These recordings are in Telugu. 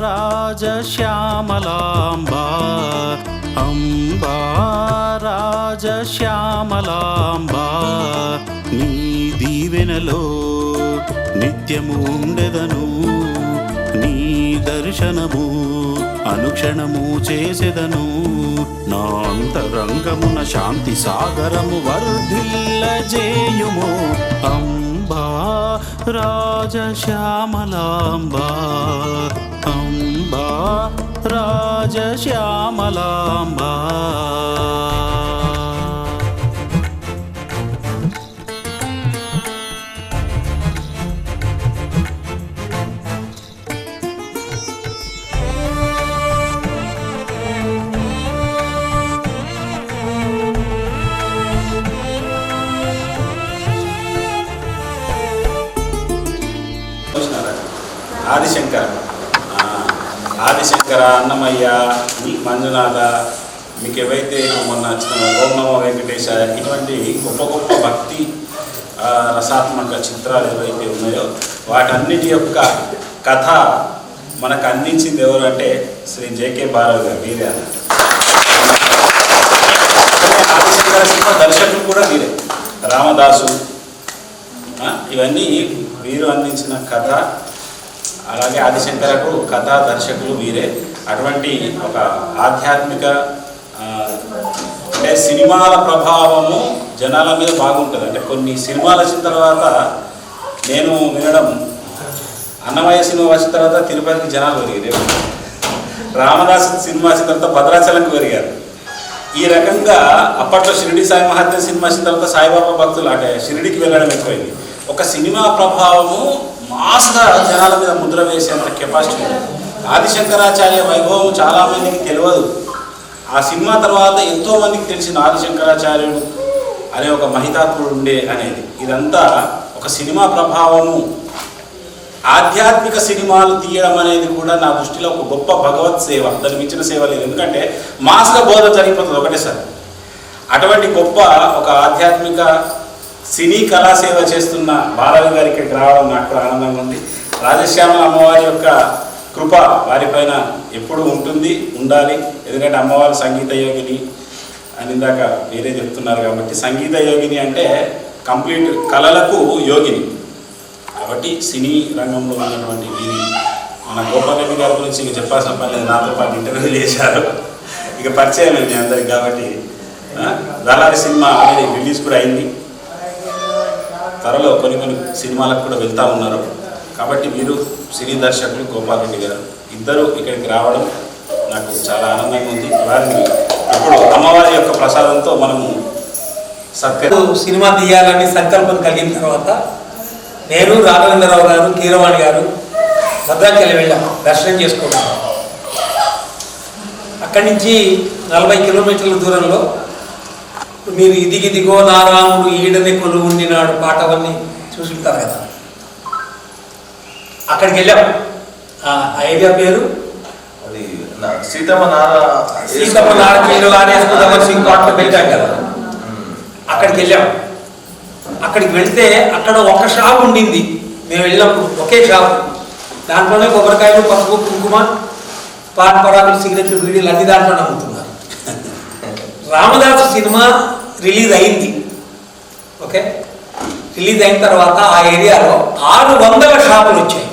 రాజశ్యామలాంబా. అంబా రాజశ్యామలాంబా. నీ దీవెనలో నిత్యము ఉండెదను. నీ దర్శనము అనుక్షణము చేసెదను. నా అంతరంగమున శాంతి సాగరము వర్ధిల్లజేయుము అంబా రాజశ్యామలాంబా. అంబా రాజశ్యామలాంబా. ఆదిశంకర ఆదిశంకర అన్నమయ్య మీ మంజునాథ మీకు ఏవైతే మొన్న వచ్చిన వెంకటేశ ఇటువంటి గొప్ప గొప్ప భక్తి రసాత్మక చిత్రాలు ఏవైతే ఉన్నాయో వాటన్నిటి యొక్క కథ మనకు అందించింది ఎవరు అంటే శ్రీ జేకే భారవ్ గారు మీరే ఆదిశంకర సినిమా దర్శకులు కూడా మీరే రామదాసు. ఇవన్నీ వీరు అందించిన కథ అలాగే ఆదిశంకరకు కథా దర్శకులు వీరే. అటువంటి ఒక ఆధ్యాత్మిక అంటే సినిమాల ప్రభావము జనాల మీద బాగుంటుంది. అంటే కొన్ని సినిమాలు వచ్చిన తర్వాత నేను వినడం అన్నమయ్య సినిమా వచ్చిన తర్వాత తిరుపతికి జనాలు పెరిగారు. రామదాస్ సినిమా వచ్చిన తర్వాత భద్రాచలంకి పెరిగారు. ఈ రకంగా అప్పట్లో షిరిడి సాయి మహాత్మ సినిమా వచ్చిన తర్వాత సాయిబాబా భక్తులు అంటే షిరిడికి వెళ్ళడం ఎక్కువైంది. ఒక సినిమా ప్రభావము మాస్గా జనాల మీద ముద్ర వేసేంత కెపాసిటీ ఆది ఆదిశంకరాచార్య వైభవం చాలా మందికి తెలియదు. ఆ సినిమా తర్వాత ఎంతోమందికి తెలిసిన ఆదిశంకరాచార్యుడు అనే ఒక మహితాత్ముడు ఉండే అనేది. ఇదంతా ఒక సినిమా ప్రభావము. ఆధ్యాత్మిక సినిమాలు తీయడం అనేది కూడా నా దృష్టిలో ఒక గొప్ప భగవత్ సేవ. దాన్ని మించిన సేవ లేదు. ఎందుకంటే మాస్గా బోధ జరిగిపోతుంది ఒకటేసారి. అటువంటి గొప్ప ఒక ఆధ్యాత్మిక సినీ కళా సేవ చేస్తున్న బాలవి గారి ఇక్కడికి రావడం నాకు కూడా ఆనందంగా ఉంది. రాజశ్యామల అమ్మవారి యొక్క కృప వారిపైన ఎప్పుడు ఉంటుంది ఉండాలి. ఎందుకంటే అమ్మవారు సంగీత యోగిని అని ఇందాక వేరే చెప్తున్నారు కాబట్టి సంగీత యోగిని అంటే కంప్లీట్ కళలకు యోగిని. కాబట్టి సినీ రంగంలో ఉన్నటువంటి వీరి మన గోపాలరెడ్డి గారి గురించి ఇంక చెప్పాల్సిన పని లేదు. నాతో పాటు ఇంటర్వ్యూ చేశారు. ఇక పరిచయం అయింది అందరికి కాబట్టి దళారి సినిమా అనేది రిలీజ్ కూడా అయింది. త్వరలో కొన్ని కొన్ని సినిమాలకు కూడా వెళ్తా ఉన్నారు. కాబట్టి మీరు సినీ దర్శకులు గోపాలరెడ్డి గారు ఇద్దరు ఇక్కడికి రావడం నాకు చాలా ఆనందంగా ఉంది. వారిని ఇప్పుడు అమ్మవారి యొక్క ప్రసాదంతో మనము సత్య సినిమా తీయాలని సంకల్పం కలిగిన తర్వాత నేను రాఘవేంద్రరావు గారు కీరవాణి గారు భద్రాచలం వెళ్ళాం. దర్శనం చేసుకున్నాం. అక్కడి నుంచి నలభై కిలోమీటర్ల దూరంలో మీరు ఇదిగిదిగో నారాముడు ఈడని కొలువు ఉండినాడు పాట అవన్నీ చూసుంటారు కదా. అక్కడికి వెళ్ళాం. ఆ ఏరియా పేరు? సీతమ్మ నార సీతమ్మ పాటలు పెట్టాం కదా. అక్కడికి వెళ్ళాం. అక్కడికి వెళ్తే అక్కడ ఒక షాప్ ఉండింది. మేము వెళ్ళినప్పుడు ఒకే షాప్. దాంట్లోనే కొబ్బరికాయలు పసుపు కుంకుమ పాన్ పరాకులు సిగరెట్లు బీడీలు అన్ని దాంట్లోనే అమ్ముతున్నారు. రామదాసు సినిమా రిలీజ్ అయింది. ఓకే? రిలీజ్ అయిన తర్వాత ఆ ఏరియాలో ఆరు వందల షాపులు వచ్చాయి.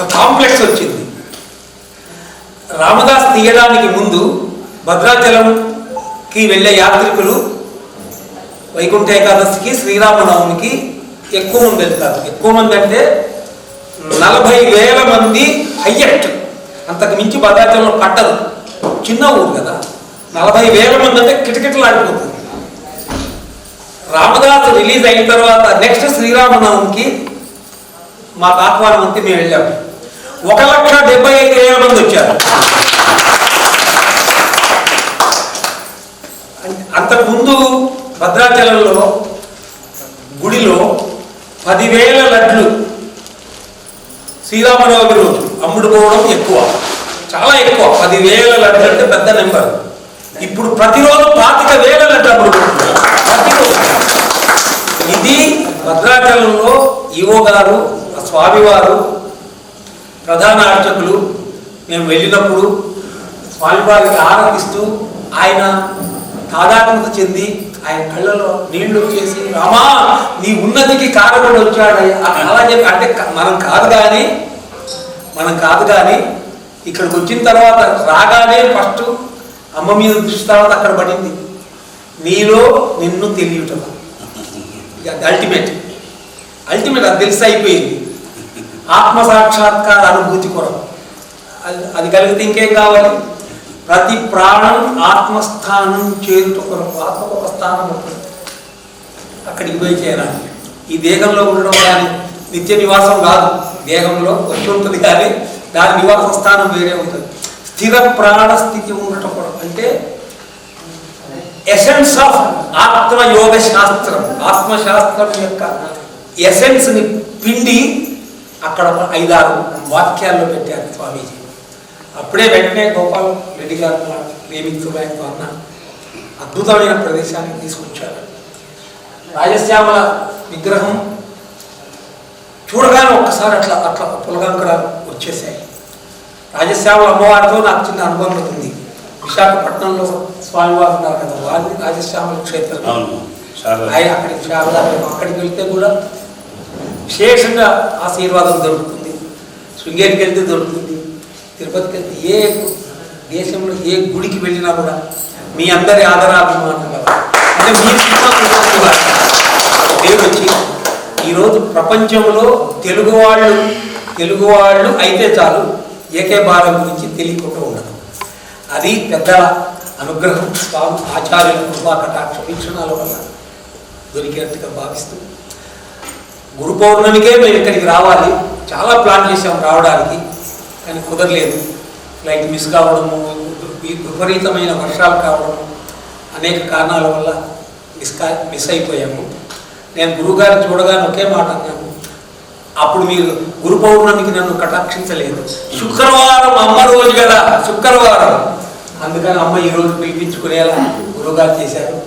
ఒక కాంప్లెక్స్ వచ్చింది. రామదాస్ తీయడానికి ముందు భద్రాచలంకి వెళ్ళే యాత్రికులు వైకుంఠ ఏకాదశికి శ్రీరామనవమికి ఎక్కువ మంది వెళ్తారు. ఎక్కువ మంది అంటే నలభై వేల మంది హయ్యెస్ట్ అంతకు మించి భద్రాచలంలో పట్టదు. చిన్న ఊరు కదా. నలభై వేల మంది అంటే కిటకిటలాడిపోతుంది. రామదాస్ రిలీజ్ అయిన తర్వాత నెక్స్ట్ శ్రీరామనవమికి మా ఆహ్వానం అంతా మేము వెళ్ళాము ఒక లక్ష డెబ్బై ఐదు వేల మంది వచ్చారు. అంతకుముందు భద్రాచలంలో గుడిలో పదివేల లడ్లు శ్రీరామనవమి రోజు అమ్ముడుకోవడం ఎక్కువ. చాలా ఎక్కువ. పదివేల లడ్లు అంటే పెద్ద నెంబర్. ఇప్పుడు ప్రతిరోజు పాతిక వేల లడ్లు ప్రతిరోజు. ఇది భద్రాచలంలో ఈవో గారు స్వామివారు ప్రధాన అర్చకులు. మేము వెళ్ళినప్పుడు స్వామివారికి ఆనందిస్తూ ఆయన తాదాత్మత చెంది ఆయన కళ్ళలో నీళ్ళు వచ్చేసి రామా నీ ఉన్నతికి కారకుడు వచ్చాడు అలా చెప్పి అంటే మనం కాదు కానీ మనం కాదు కానీ ఇక్కడికి వచ్చిన తర్వాత రాగానే ఫస్ట్ అమ్మ మీద దృష్టి తర్వాత అక్కడ పడింది. నీలో నిన్ను తెలియటం అల్టిమేట్ అల్టిమేట్ అది తెలిసి అయిపోయింది. ఆత్మ సాక్షాత్కార అనుభూతి కొరకు. అది అది కలిగితే ఇంకేం కావాలి? ప్రతి ప్రాణం ఆత్మస్థానం చేరుట కొరకు ఆత్మకు ఒక స్థానం ఉంటుంది. అక్కడికి పోయి చేరాలి. ఈ దేహంలో ఉండడం కానీ నిత్య నివాసం కాదు. దేహంలో వచ్చి ఉంటుంది కానీ దాని నివాస స్థానం వేరే ఉంటుంది. స్థిర ప్రాణ స్థితి ఉండటం కూడా. అంటే ఎసెన్స్ ఆఫ్ ఆత్మయోగ శాస్త్రం. ఆత్మశాస్త్రం యొక్క ఎసెన్స్ని పిండి అక్కడ ఐదారు వాక్యాల్లో పెట్టారు స్వామీజీ. అప్పుడే వెంటనే గోపాల్ రెడ్డి గారు ప్రేమిస్తూ అన్న అద్భుతమైన ప్రదేశానికి తీసుకొచ్చారు. రాజశ్యామల విగ్రహం చూడగానే ఒక్కసారి అట్లా అట్లా పులగంకరాలు వచ్చేసాయి. రాజశ్యామల అమ్మవారితో నాకు చిన్న అనుబంధం ఉంది విశాఖపట్నంలో స్వామివారు ఉన్నారు కదా వారిది రాజశ్యామల క్షేత్రం. ఆయన అక్కడికి శారదా అక్కడికి వెళ్తే కూడా విశేషంగా ఆశీర్వాదం దొరుకుతుంది. శృంగేరికి వెళ్తే దొరుకుతుంది. తిరుపతికి వెళ్తే ఏ దేశంలో ఏ గుడికి వెళ్ళినా కూడా మీ అందరి ఆదరాభిమానం కదా అంటే మీ సినిమా చూసిన వారు. పేరు వచ్చి ఈరోజు ప్రపంచంలో తెలుగు వాళ్ళు తెలుగు వాళ్ళు అయితే చాలు ఏకే భారం గురించి తెలియకుండా ఉండదు. అది పెద్దల అనుగ్రహం స్వామి ఆచార్యుల కృపా కటాక్ష వీక్షణాల వల్ల దొరికినట్టుగా భావిస్తూ గురు పౌర్ణమికే మేము ఇక్కడికి రావాలి. చాలా ప్లాన్ చేసాం రావడానికి కానీ కుదరలేదు. ఫ్లైట్ మిస్ కావడము విపరీతమైన వర్షాలు కావడము అనేక కారణాల వల్ల మిస్ కా మిస్ అయిపోయాము. నేను గురువుగారు చూడగానే ఒకే మాట అన్నాను. అప్పుడు మీరు గురు పౌర్ణమికి నన్ను కటాక్షించలేదు. శుక్రవారం అమ్మ రోజు కదా శుక్రవారం. అందుకని అమ్మ ఈరోజు పిలిపించుకునేలా గురువుగారు చేశారు.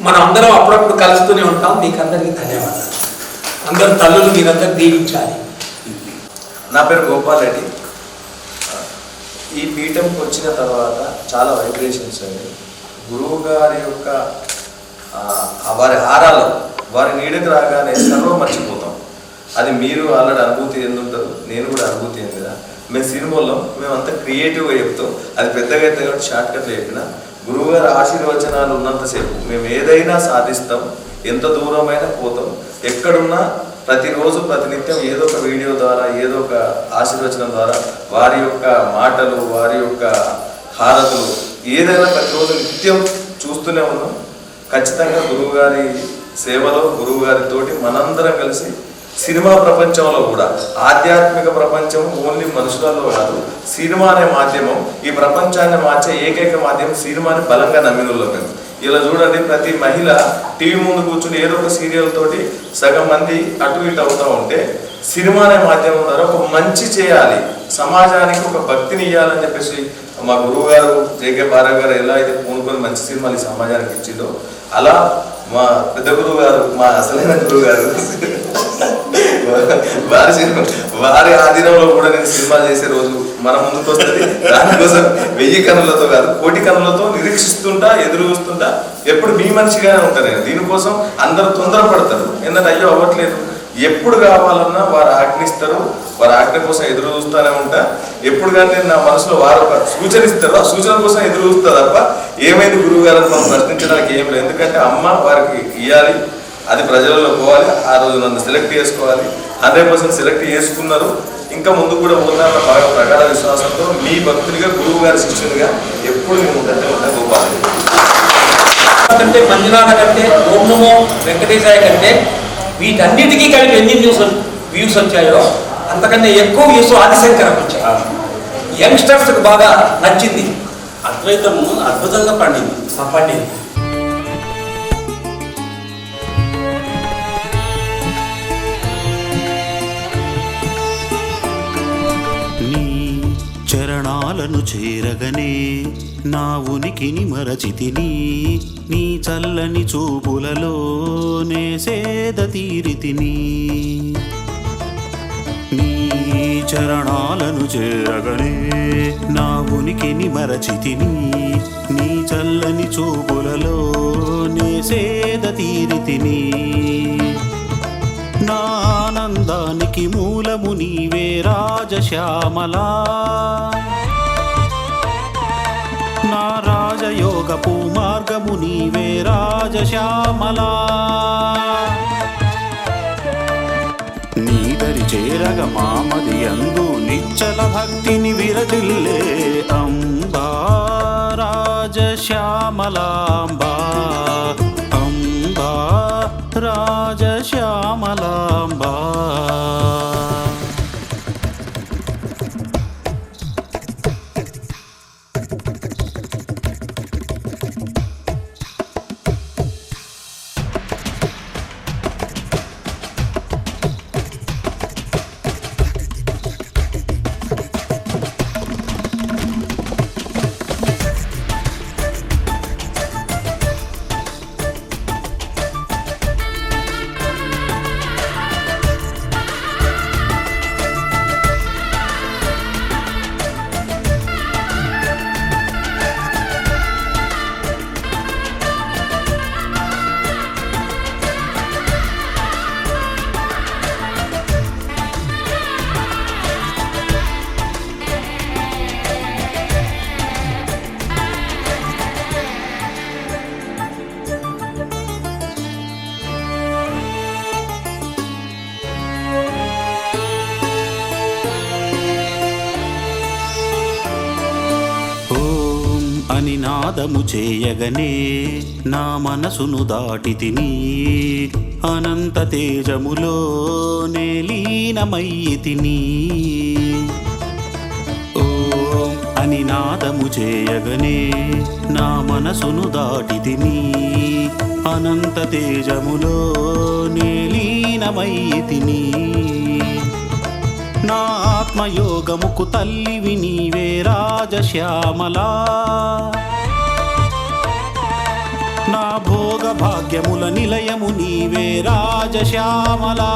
మనం అందరం అప్పుడప్పుడు కలుస్తూనే ఉంటాం. మీకు అందరికీ ధన్యవాదాలు. అందరు తల్లులు మీరందరూ దీవించాలి. నా పేరు గోపాల్ రెడ్డి. ఈ పీఠంకి వచ్చిన తర్వాత చాలా వైబ్రేషన్స్ అండి. గురువు గారి యొక్క వారి హారాలు వారి నీడకు రాగానే సర్వం మర్చిపోతాం. అది మీరు ఆల్రెడీ అనుభూతి ఎందుంటారు? నేను కూడా అనుభూతి ఏంది కదా మేము సినిమాలో మేమంతా క్రియేటివ్గా చెప్తాం. అది పెద్దగా అయితే కాబట్టి షార్ట్ కట్లు చెప్పినా. గురువుగారి ఆశీర్వచనాలు ఉన్నంతసేపు మేము ఏదైనా సాధిస్తాం. ఎంత దూరమైనా పోతాం. ఎక్కడున్నా ప్రతిరోజు ప్రతినిత్యం ఏదో ఒక వీడియో ద్వారా ఏదో ఒక ఆశీర్వచనం ద్వారా వారి యొక్క మాటలు వారి యొక్క హారతులు ఏదైనా ప్రతిరోజు నిత్యం చూస్తూనే ఉన్నాం. ఖచ్చితంగా గురువుగారి సేవలో గురువు గారితోటి మనందరం కలిసి సినిమా ప్రపంచంలో కూడా ఆధ్యాత్మిక ప్రపంచం ఓన్లీ మనుషులలో కాదు సినిమా అనే మాధ్యమం ఈ ప్రపంచాన్ని మార్చే ఏకైక మాధ్యమం సినిమాని బలంగా నమ్మినలో మేము. ఇలా చూడండి ప్రతి మహిళ టీవీ ముందు కూర్చుని ఏదో ఒక సీరియల్ తోటి సగం మంది అటు ఇటు అవుతూ ఉంటే సినిమా అనే మాధ్యమం ద్వారా ఒక మంచి చేయాలి. సమాజానికి ఒక భక్తిని ఇవ్వాలని చెప్పేసి మా గురువు గారు జేకే భారవ్ గారు ఎలా అయితే పూనుకొని మంచి సినిమాలు ఈ సమాజానికి ఇచ్చిందో అలా మా పెద్ద గురువు గారు మా అసలైన గురువు గారు వారి సినిమా వారి ఆధీనంలో కూడా నేను సినిమా చేసే రోజు మన ముందుకు వస్తుంది. దానికోసం వెయ్యి కనులతో కాదు కోటి కన్నులతో నిరీక్షిస్తుంటా ఎదురు చూస్తుంటా. ఎప్పుడు మీ మనిషిగానే ఉంటారు. నేను దీనికోసం అందరూ తొందరపడతారు. ఎందుకంటే అయ్యో అవ్వట్లేదు. ఎప్పుడు కావాలన్నా వారు ఆజ్ఞిస్తారు. వారి ఆజ్ఞ కోసం ఎదురు చూస్తూనే ఉంటా. ఎప్పుడు కానీ నేను నా మనసులో వారు సూచన ఇస్తారు. ఆ సూచన కోసం ఎదురు చూస్తా తప్ప ఏమైంది గురువు గారు? మనం ప్రశ్నించడానికి ఏం లేదు. ఎందుకంటే అమ్మ వారికి ఇవ్వాలి అది ప్రజలలో పోవాలి. ఆ రోజు నన్ను సెలెక్ట్ చేసుకోవాలి. హండ్రెడ్ పర్సెంట్ సెలెక్ట్ చేసుకున్నారు. ఇంకా ముందు కూడా పోతాన్న బాగా ప్రగాఢ విశ్వాసంతో మీ భక్తునిగా గురువు గారి శిష్యునిగా ఎప్పుడు నేను ఉంటాను ఉంటా గోపాలి కంటే మంజునాథ కంటే ఓం నమో వెంకటేశాయ కంటే వీటన్నిటికీ కలిపి ఎన్ని వ్యూస్ వ్యూస్ వచ్చాయో అంతకన్నా ఎక్కువ వ్యూస్ ఆదిశంకరం వచ్చాయి. యంగ్స్టర్స్కి బాగా నచ్చింది. అద్వైతము అద్భుతంగా పండింది. పండింది. చరణాలను చేరగనే నా ఉనికిని మరచితిని నీ చల్లని చూపులలో నే సేద తీరితిని. చరణాలను చేరగనే నా ఉనికిని మరచితిని నీ చల్లని చూపులలో నే సేద తీరితిని. నా ఆనందానికి మూలము నీవే రాజశ్యామలా. నా రాజయోగ పూమార్గము నీవే రాజశ్యామలా. నీదరి చేరగ మామది అందు నిచ్చల భక్తిని విరజిల్లే అంబా రాజశ్యామలాంబా. నినాదము చేయగనే నా మనసును దాటి తిని అనంత తేజములో నేలీనమయ్యి తిని. ఓం అని నాదము చేయగనే నా మనసును దాటి తిని అనంత తేజములో నేలీనమయ్యి తిని. నా ఆత్మయోగముకు తల్లివి నీవే రాజశ్యామలా. నా భోగ భాగ్యముల నిలయము నీవే రాజశ్యామలా.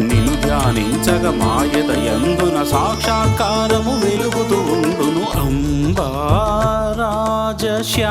నిలు ధ్యానించగ మాయదయందున సాక్షాత్కారము వెలుగుతూ ఉండును అంబా. రాజశ్యామలాంబా.